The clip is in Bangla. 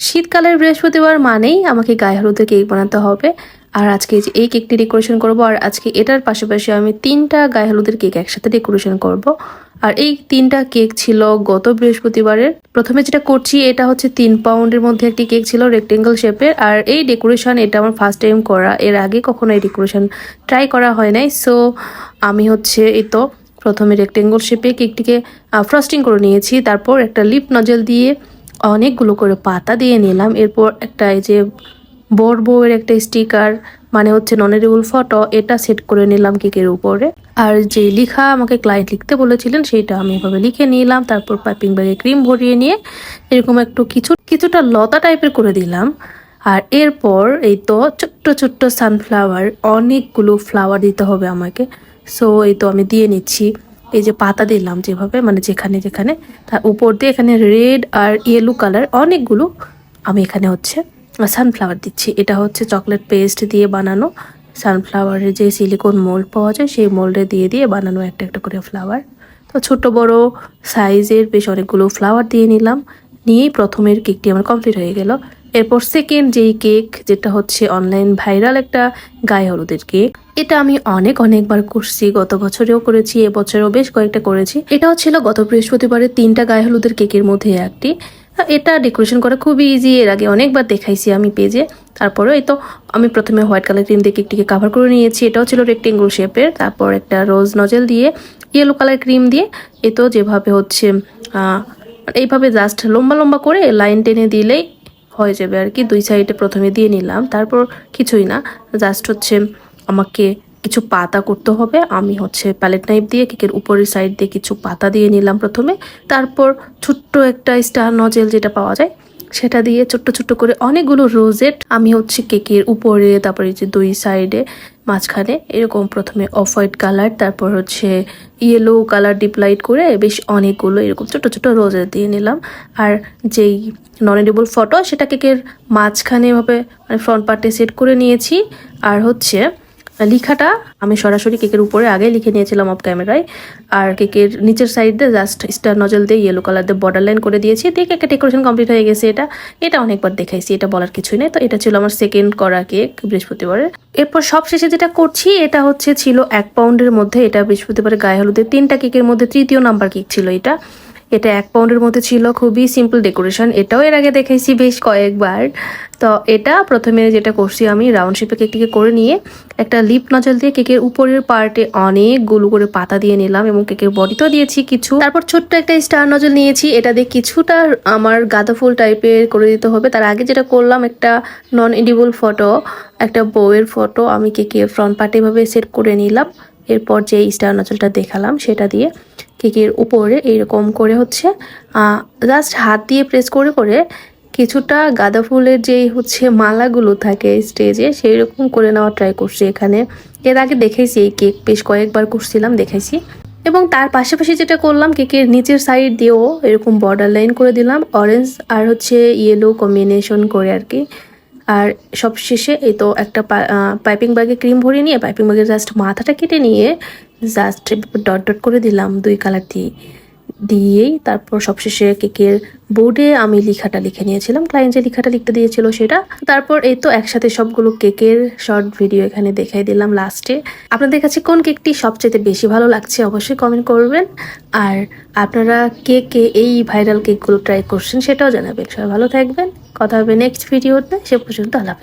শীতকালের বৃহস্পতিবার মানেই আমাকে গায়ে হলুদের কেক বানাতে হবে। আর আজকে এই কেকটি ডেকোরেশন করব, আর আজকে এটার পাশাপাশি আমি তিনটা গায়ে হলুদের কেক একসাথে ডেকোরেশন করব। আর এই তিনটা কেক ছিল গত বৃহস্পতিবারের। প্রথমে যেটা করছি, এটা হচ্ছে তিন পাউন্ডের মধ্যে একটি কেক ছিল রেক্টেঙ্গল শেপের আর এই ডেকোরেশন এটা আমার ফার্স্ট টাইম করা। এর আগে কখনো এই ডেকোরেশন ট্রাই করা হয় নাই। সো আমি হচ্ছে এই তো প্রথমে রেক্টেঙ্গল শেপে কেকটিকে ফ্রস্টিং করে নিয়েছি। তারপর একটা লিপ নজল দিয়ে অনেকগুলো করে পাতা দিয়ে নিলাম। এরপর একটা এই যে বর বউয়ের একটা স্টিকার মানে হচ্ছে ননারেবল ফটো এটা সেট করে নিলাম কেকের উপরে। আর যে লিখা আমাকে ক্লায়েন্ট লিখতে বলেছিলেন সেইটা আমি এভাবে লিখে নিলাম। তারপর পাইপিং ব্যাগে ক্রিম ভরিয়ে নিয়ে এরকম একটু কিছু, কিছুটা লতা টাইপের করে দিলাম। আর এরপর এই তো ছোট্ট ছোট্ট সানফ্লাওয়ার অনেকগুলো ফ্লাওয়ার দিতে হবে আমাকে। সো এই তো আমি দিয়ে নিচ্ছি। এই যে পাতা দিলাম যেভাবে মানে যেখানে যেখানে, তার উপর দিয়ে এখানে রেড আর ইয়েলো কালার অনেকগুলো আমি এখানে হচ্ছে সানফ্লাওয়ার দিচ্ছি। এটা হচ্ছে চকলেট পেস্ট দিয়ে বানানো। সানফ্লাওয়ারের যে সিলিকন মোল্ড পাওয়া যায়, সেই মোল্ডে দিয়ে দিয়ে বানানো একটা একটা করে ফ্লাওয়ার তো ছোট, বড় সাইজের বেশ অনেকগুলো ফ্লাওয়ার দিয়ে নিলাম। নিয়েই প্রথমের কেকটি আমার কমপ্লিট হয়ে গেল। এরপর সেকেন্ড যেই কেক যেটা হচ্ছে অনলাইন ভাইরাল একটা গায়ে হলুদের কেক এটা আমি অনেক অনেকবার করছি, গত বছরেও করেছি, এবছরও বেশ কয়েকটা করেছি। এটাও ছিল গত বৃহস্পতিবারের তিনটা গায়ে হলুদের কেকের মধ্যে একটি। এটা ডেকোরেশন করা খুবই ইজি এর আগে অনেকবার দেখাইছি আমি পেজে তারপরে এই তো, আমি প্রথমে হোয়াইট কালার ক্রিম দিয়ে কেকটিকে কাভার করে নিয়েছি। এটাও ছিল রেক্টেঙ্গুল শেপের তারপর একটা রোজ নজেল দিয়ে ইয়েলো কালার ক্রিম দিয়ে এ তো যেভাবে হচ্ছে এইভাবে জাস্ট লম্বা লম্বা করে লাইন টেনে দিলেই হয়ে যাবে আর কি। দুই সাইডে প্রথমে দিয়ে নিলাম, তারপর কিছুই না। জাস্ট হচ্ছে আমাকে কিছু পাতা করতে হবে। আমি হচ্ছে প্যালেট নাইফ দিয়ে কেকের উপরের সাইড দিয়ে কিছু পাতা দিয়ে নিলাম প্রথমে। তারপর ছোট্ট একটা স্টার নজেল যেটা পাওয়া যায়, সেটা দিয়ে ছোট্ট ছোট্ট করে অনেকগুলো রোজেট আমি হচ্ছে কেকের উপরে, তারপরে যে দুই সাইডে মাঝখানে এরকম প্রথমে অফ হোয়াইট কালার তারপর হচ্ছে ইয়েলো কালার ডিপ লাইট করে বেশ অনেকগুলো এরকম ছোট ছোট রোজে দিয়ে নিলাম। আর যেই ননেডেবল ফটো সেটা কেকের মাঝখানে এভাবে মানে ফ্রন্ট পার্টে সেট করে নিয়েছি। আর হচ্ছে লিখাটা আমি সরাসরি কেকের উপরে আগে লিখে নিয়েছিলাম অফ ক্যামেরায় আর কেকের নিচের সাইড দিয়ে জাস্ট স্টার নজল দিয়ে ইয়েলো কালার দিয়ে বর্ডার লাইন করে দিয়েছি। দিয়ে কেকের ডেকোরেশন কমপ্লিট হয়ে গেছে এটা। এটা অনেকবার দেখাইছি, এটা বলার কিছুই নেই। তো এটা ছিল আমার সেকেন্ড করা কেক বৃহস্পতিবারের এরপর সবশেষে যেটা করছি, এটা হচ্ছে ছিল এক পাউন্ডের মধ্যে এটা বৃহস্পতিবারের গায়ে হলুদের তিনটা কেকের মধ্যে তৃতীয় নাম্বার কেক ছিল এটা। এটা এক পাউন্ডের মধ্যে ছিল, খুবই সিম্পল ডেকোরেশন এটাও এর আগে দেখেছি বেশ কয়েকবার। তো এটা প্রথমে যেটা করছি আমি রাউন্ড শেপে কেকটিকে করে নিয়ে একটা লিপ নজল দিয়ে কেকের উপরের পার্টে অনেকগুলো করে পাতা দিয়ে নিলাম এবং কেকের বডিতেও দিয়েছি কিছু। তারপর ছোট্ট একটা স্টার নজল নিয়েছি, এটা দিয়ে কিছুটা আমার গাঁদা ফুল টাইপের করে দিতে হবে। তার আগে যেটা করলাম, একটা নন এডিবল ফটো একটা বউয়ের ফটো আমি কেকের ফ্রন্ট পার্টে ভাবে সেট করে নিলাম। এরপর যে স্টার নজলটা দেখালাম, সেটা দিয়ে কেকের উপরে এইরকম করে হচ্ছে জাস্ট হাত দিয়ে প্রেস করে করে কিছুটা গাঁদা ফুলের যেই হচ্ছে মালাগুলো থাকে স্টেজে সেই রকম করে নেওয়া ট্রাই করছি এখানে। এর আগে দেখেছি এই কেক বেশ কয়েকবার করছিলাম, দেখেছি। এবং তার পাশাপাশি যেটা করলাম, কেকের নিচের সাইড দিয়েও এরকম বর্ডার লাইন করে দিলাম অরেঞ্জ আর হচ্ছে ইয়েলো কম্বিনেশন করে আর কি। আর সব শেষে এই তো একটা পাইপিং ব্যাগে ক্রিম ভরিয়ে নিয়ে পাইপিং ব্যাগের জাস্ট মাথাটা কেটে নিয়ে জাস্ট ডট ডট করে দিলাম দুই কালার দিয়ে। দিয়েই তারপর সবশেষে কেকের বোর্ডে আমি লিখাটা লিখে নিয়েছিলাম। ক্লায়েন্ট যে লেখাটা লিখতে দিয়েছিল সেটা। তারপর এই তো একসাথে সবগুলো কেকের শর্ট ভিডিও এখানে দেখাই দিলাম লাস্টে আপনাদের কাছে কোন কেকটি সবচেয়ে বেশি ভালো লাগছে অবশ্যই কমেন্ট করবেন। আর আপনারা কে কে এই ভাইরাল কেকগুলো ট্রাই করছেন সেটাও জানাবেন। সবাই ভালো থাকবেন। কথা হবে নেক্সট ভিডিওতে সে পর্যন্ত আল্লাহ